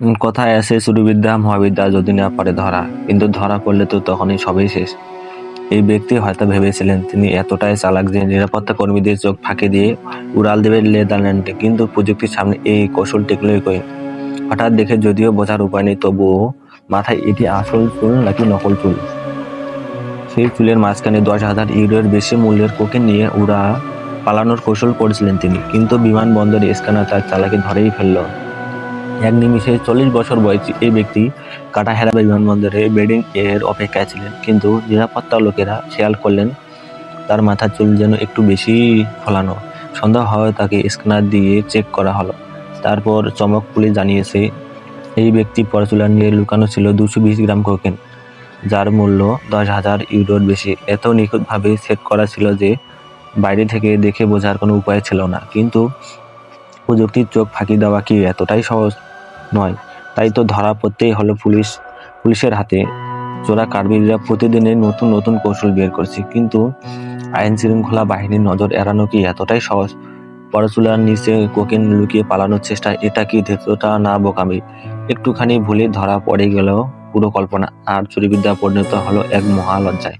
কথায় আছে চুরিবিদ্যা মহাবিদ্যা যদি না পারে ধরা। কিন্তু ধরা পড়লে তো তখনই সবই শেষ। এই ব্যক্তি হয়তো ভেবেছিলেন, তিনি এতটাই চালাক যে নিরাপত্তা কর্মীদের চোখ ফাঁকি দিয়ে উড়াল দেবে নেদারল্যান্ডে কিন্তু প্রযুক্তির সামনে এই কৌশল টেকলোই কই? হঠাৎ দেখে যদিও বোঝার উপায় নেই, তবুও মাথায় এটি আসল চুল নাকি নকল চুল? সেই চুলের মাঝখানে দশ হাজার ইউরোর বেশি মূল্যের কোকেন নিয়ে উড়া পালানোর কৌশল করেছিলেন তিনি। কিন্তু বিমানবন্দরে স্ক্যানার তার চালাকি ধরেই ফেলল। এক নিমিষে চল্লিশ বছর বয়সী এই ব্যক্তি কাটাহেরা বিমানবন্দরে বেডিং এর অপেক্ষায় ছিলেন। কিন্তু নিরাপত্তা লোকেরা খেয়াল করলেন, তার মাথার চুল যেন একটু বেশি ফলানো। সন্দেহ হয় তাকে স্ক্যানার দিয়ে চেক করা হলো। তারপর চমক পুলিশ জানিয়েছে, এই ব্যক্তি পরচুলার নিয়ে লুকানো ছিল দুশো বিশ গ্রাম কোকেন, যার মূল্য দশ হাজার ইউরোর বেশি। এত নিখুঁতভাবে সেট করা ছিল যে বাইরে থেকে দেখে বোঝার কোনো উপায় ছিল না। কিন্তু প্রযুক্তির চোখ ফাঁকি দেওয়া কি এতটাই সহজ নয়? তাই তো ধরা পড়তেই হলো পুলিশ, পুলিশের হাতে। চোরা কারবিরা প্রতিদিনই নতুন নতুন কৌশল বের করছে। কিন্তু আইন শৃঙ্খলা বাহিনীর নজর এড়ানো কি এতটাই সহজ? পরচুলার নিচে কোকেন লুকিয়ে পালানোর চেষ্টা, এটা কি ধৃততা না বোকামি? একটুখানি ভুলে ধরা পড়ে গেলেও পুরো কল্পনা। আর চুরিবিদ্যা পরিণত হলো এক মহালজ্জায়